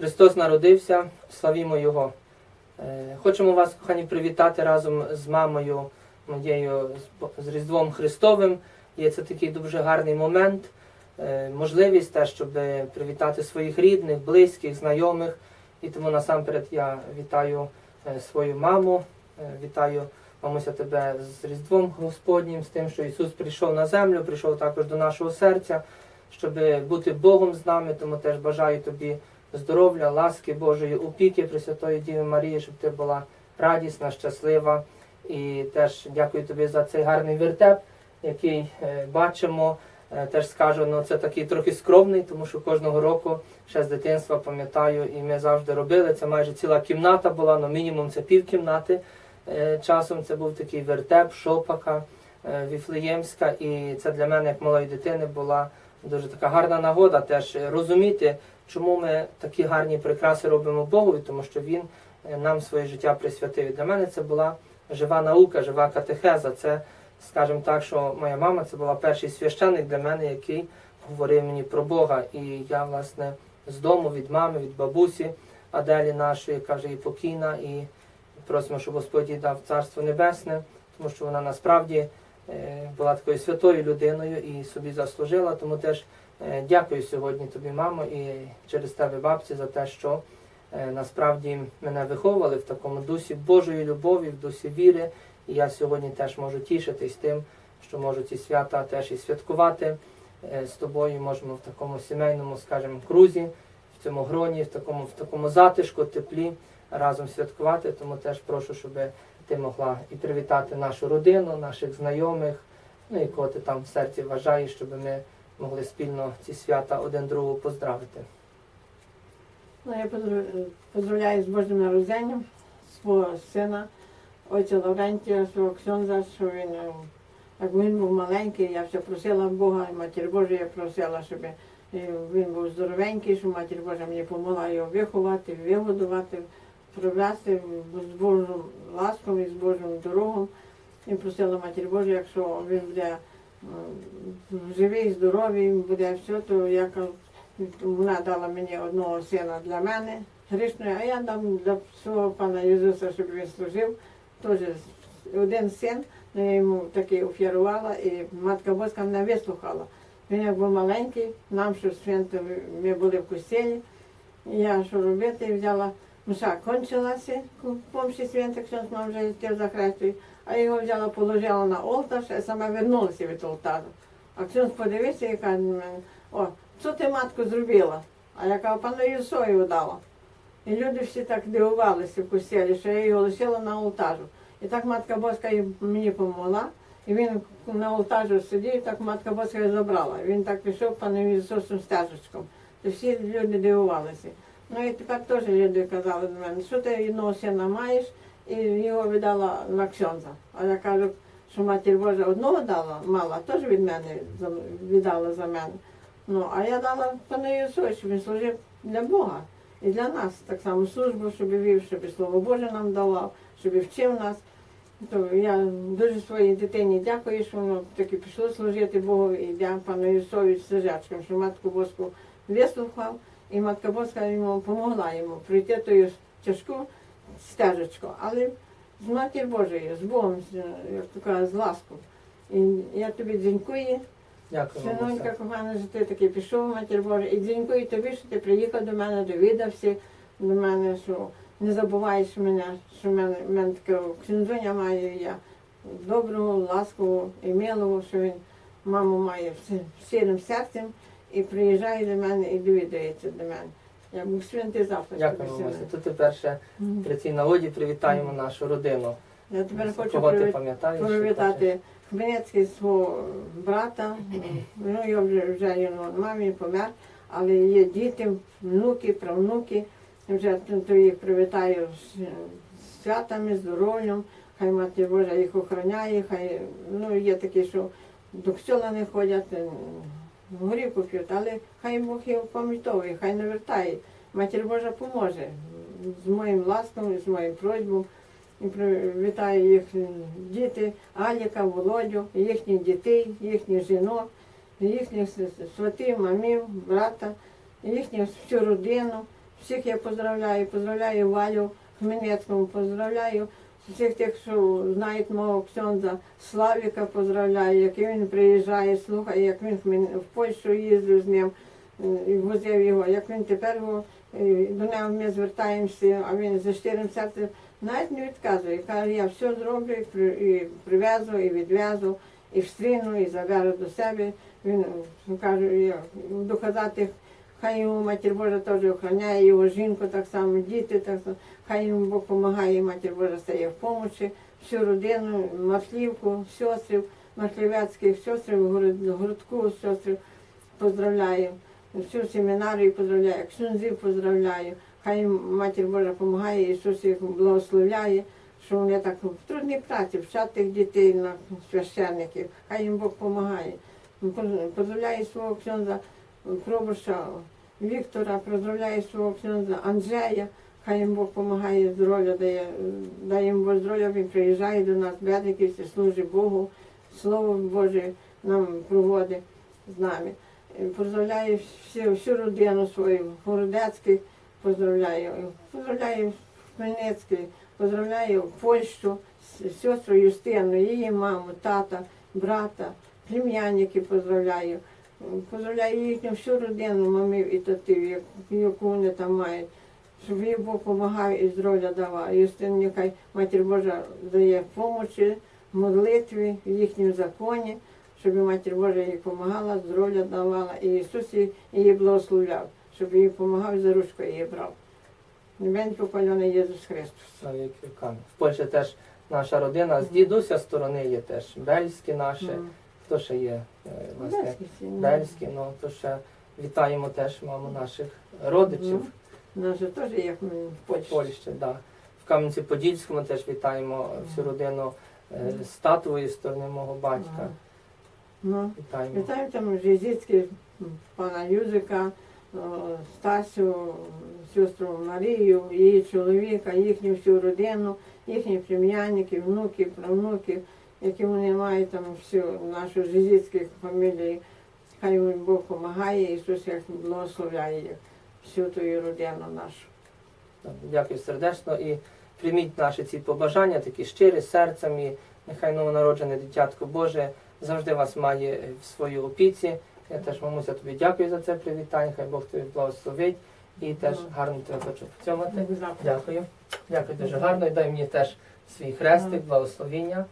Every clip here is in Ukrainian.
Христос народився, славімо Його. Е, Хочемо вас, кохані, привітати разом з мамою моєю з- Різдвом Христовим. І це такий дуже гарний момент, е, можливість теж, щоб привітати своїх рідних, близьких, знайомих. І тому насамперед я вітаю е, свою маму, вітаю мамуся тебе з Різдвом Господнім, з тим, що Ісус прийшов на землю, прийшов також до нашого серця, щоб бути Богом з нами. Тому теж бажаю тобі здоров'я, ласки Божої, опіки Пресвятої Діви Марії, щоб ти була радісна, щаслива. І теж дякую тобі за цей гарний вертеп, який е, бачимо. Е, Теж скажу, ну це такий трохи скромний, тому що кожного року ще з дитинства пам'ятаю, і ми завжди робили. Це майже ціла кімната була, ну мінімум це пів кімнати. Е, Часом це був такий вертеп, шопака віфлеємська, і це для мене, як малої дитини, була дуже така гарна нагода теж розуміти, чому ми такі гарні прикраси робимо Богові, тому що Він е, нам своє життя присвятив. Для мене це була жива наука, жива катехеза. Це, скажімо так, що моя мама це була перший священник для мене, який говорив мені про Бога. І я, власне, з дому від мами, від бабусі Аделі нашої, каже, і покійна, і просимо, щоб Господь їй дав Царство Небесне, тому що вона насправді е, була такою святою людиною і собі заслужила. Тому теж е, дякую сьогодні тобі, мамо, і через тебе, бабці, за те, що е, насправді мене виховували в такому дусі Божої любові, в дусі віри. І я сьогодні теж можу тішитись тим, що можу ці свята теж і святкувати е, з тобою. Можемо в такому сімейному, скажімо, крузі, в цьому гроні, в такому, в такому затишку, теплі разом святкувати. Тому теж прошу, щоб ти могла і привітати нашу родину, наших знайомих, ну і кого ти там в серці вважаєш, щоб ми могли спільно ці свята один другого поздравити. Ну, я поздравляю з Божим народженням свого сина, отця Лаврентія, свого ксьонза, що він, е, як він був маленький, я все просила Бога, і Матір Божа я просила, щоб е, він був здоровенький, щоб Матір Божа мені допомогла його виховати, вигодувати, привести з Божою ласкою і з Божим дорогом. І просила Матір Божа, якщо він буде живий, здоровий, буде все, то я вона дала мені одного сина для мене грішного, а я дам для свого пана Ісуса, щоб він служив. Теж один син, ну, я йому такий офірувала, і матка Боска мене вислухала. Він як був маленький, нам що свято, ми були в костелі. І я що робити, взяла, мша кончилася, помші свята, що нам вже йти за а його взяла, положила на олтар, а сама вернулася від олтару. А Ксюнс подивився і каже о, що ти матку зробила? А я кажу, пану Ісою дала. І люди всі так дивувалися в костелі, що я його лишила на алтажу. І так матка Боска мені допомогла. І він на алтажу сидів, так матка Боска забрала. Він так пішов пану Ісусом стежечком. І всі люди дивувалися. Ну і тепер теж люди казали до мене, що ти одного сина маєш, і його віддала на ксьонза. А я кажу, що матір Божа одного дала, мала, теж від мене віддала за мене. Ну, а я дала пану Ісусу, щоб він служив для Бога і для нас так само службу, щоб вів, щоб Слово Боже нам давав, щоб вчив нас. То я дуже своїй дитині дякую, що воно таки пішло служити Богу і дякую пану Ісові стежачкам, що матку Боску вислухав, і матка Боска йому допомогла йому пройти ту тяжку стежечку. Але з матір Божою, з Богом, як то кажуть, з ласкою. І я тобі дякую. Дякую. Синонька кохана, що ти таки пішов, матір Божа, і дякую тобі, що ти приїхав до мене, довідався до мене, що не забуваєш мене, що в мене, мене таке ксензоня має я доброго, ласкового і милого, що він маму має всі- щирим серцем і приїжджає до мене і довідається до мене. Я був святий завтра. Дякую, бабуся. Тут тепер ще при цій нагоді привітаємо нашу родину. Я тепер хочу Кого ти привітати. пам'ятаєш? привітати Хмельницький свого брата. Ну, я вже, вже його мамі помер, але є діти, внуки, правнуки. Вже то їх привітаю з з святами, здоров'ям. Хай мати Божа їх охороняє, хай ну, є такі, що до кстюла не ходять, е, горівку п'ють, але хай Бог їх пам'ятовує, хай не вертає. Матір Божа поможе з моїм ласком, з моїм просьбом. І привітаю їх діти, Аліка, Володю, їхніх дітей, їхніх жінок, їхніх сватів, мамів, брата, їхню всю родину, Всіх я поздравляю, поздравляю Валю Хмельницькому, поздравляю всіх тих, що знають мого ксьонза Славіка, поздравляю, як він приїжджає, слухає, як він в Польщу їздив з ним е, і возив його, як він тепер е, до нього ми звертаємося, а він за щирим серцем навіть не відказує. Каже, я все зроблю і, привезу, і відвезу, і встріну, і заберу до себе. Він е, каже, я буду казати, хай йому матір Божа теж охороняє, його жінку так само, діти так само, хай йому Бог допомагає, матір Божа стає в помочі, всю родину, Маслівку, сестрів, Маслівецьких, сестрів, городку, сестрів поздравляю, всю семінарію поздравляю, ксюнзів поздравляю, хай матір Божа допомагає, Ісус їх благословляє, що вони так в трудній праці вчать тих дітей на священників, хай їм Бог допомагає. Поздравляю свого ксьонза Пробуша Віктора, поздравляю свого ксьонза Анджея, хай їм Бог допомагає, здоров'я дає, дає їм Бог здоров'я, він приїжджає до нас, бедниківці, служить Богу, Слово Боже нам проводить з нами. Е, Поздравляю всю, всю родину свою, Городецьких, поздравляю, поздравляю Хмельницький, поздравляю Польщу, сестру Юстину, її маму, тата, брата, племянники поздравляю. Поздравляю їхню всю родину, мамів і татів, яку вони там мають. Щоб їй Бог допомагає і здоров'я давав. Юстин, нехай Матір Божа дає помочі, молитві, в їхньому законі, щоб Матір Божа їй допомагала, здоров'я давала, і Ісус її, благословляв, щоб їй допомагав і за ручку її брав. Небень попалений Єсус Христос. В Польщі теж наша родина з дідуся сторони є теж бельські наші. Хто ще є е, власне Бельські ну. то ще вітаємо теж маму наших родичів Ну, Нас же теж є в Польщі. Польщі. Да. В Кам'янці-Подільському теж вітаємо всю родину е, з татової сторони мого батька. Ну, Вітаємо. Вітаю там Жезіцький пана Юзика, Стасю, сестру Марію, її чоловіка, їхню всю родину, їхні плем'янники, внуки, правнуки, які вони мають там всю нашу Жезіцьку фамілію. Хай їм Бог допомагає, Ісус їх благословляє їх, всю ту родину нашу. Дякую сердечно і прийміть наші ці побажання, такі щирі серцем і нехай новонароджене дитятко Боже завжди вас має в своїй опіці. Я теж мамуся тобі дякую за це привітання, хай Бог тобі благословить і теж гарно тебе хочу поцьомати. Дякую. Дякую дуже гарно. І дай мені теж свій хрестик, благословіння.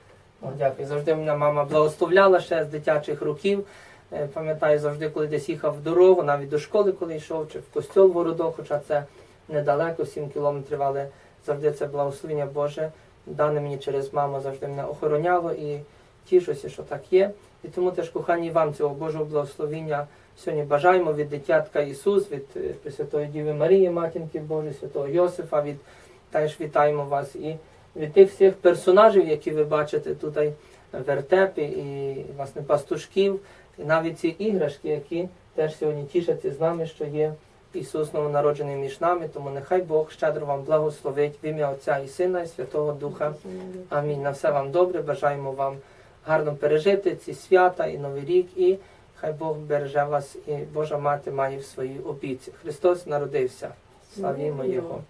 О, дякую. Завжди мене мама благословляла ще з дитячих років. Е, Пам'ятаю, завжди, коли десь їхав в дорогу, навіть до школи, коли йшов, чи в костьол Вородок, хоча це недалеко, 7 кілометрів, але завжди це благословення Боже, дане мені через маму, завжди мене охороняло і тішуся, що так є. І тому теж, кохані, вам цього Божого благословіння сьогодні бажаємо від дитятка Ісус, від е, Пресвятої Діви Марії, Матінки Божої, Святого Йосифа, від теж вітаємо вас і від тих всіх персонажів, які ви бачите тут в вертепі, і власне пастушків, і навіть ці іграшки, які теж сьогодні тішаться з нами, що є Ісус новонароджений між нами. Тому нехай Бог щедро вам благословить в ім'я Отця і Сина, і Святого Духа. Амінь. На все вам добре. Бажаємо вам гарно пережити ці свята і Новий рік, і хай Бог береже вас, і Божа Мати має в своїй опіці. Христос народився. Славімо Його.